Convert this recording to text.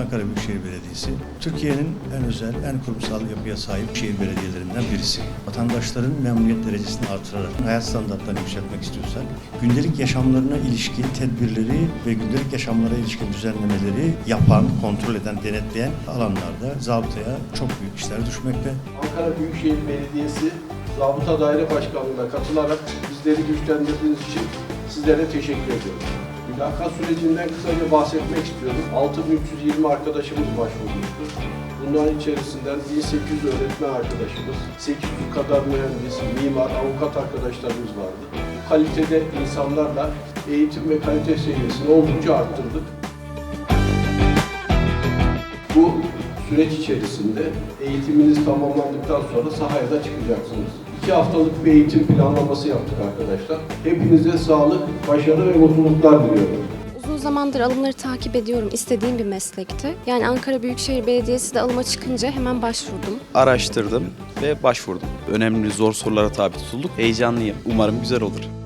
Ankara Büyükşehir Belediyesi, Türkiye'nin en özel, en kurumsal yapıya sahip şehir belediyelerinden birisi. Vatandaşların memnuniyet derecesini artırarak hayat standartlarını yükseltmek istiyorsak, gündelik yaşamlarına ilişkin tedbirleri ve gündelik yaşamlara ilişkin düzenlemeleri yapan, kontrol eden, denetleyen alanlarda zabıtaya çok büyük işler düşmekte. Ankara Büyükşehir Belediyesi Zabıta Daire Başkanlığı'na katılarak bizleri güçlendirdiğiniz için sizlere teşekkür ediyorum. Mülakat sürecinden kısaca bahsetmek istiyorum. 6320 arkadaşımız başvurmuştur. Bunların içerisinden 1800 öğretmen arkadaşımız, 800 kadar mühendis, mimar, avukat arkadaşlarımız vardı. Kalitede insanlarla eğitim ve kalite seviyesini oldukça arttırdık. Bu süreç içerisinde eğitiminiz tamamlandıktan sonra sahaya da çıkacaksınız. İki haftalık bir eğitim planlaması yaptık arkadaşlar. Hepinize sağlık, başarı ve mutluluklar diliyorum. Uzun zamandır alımları takip ediyorum. İstediğim bir meslekti. Yani Ankara Büyükşehir Belediyesi de alıma çıkınca hemen başvurdum. araştırdım ve başvurdum. Önemli zor sorulara tabi tutulduk. Heyecanlıyım. Umarım güzel olur.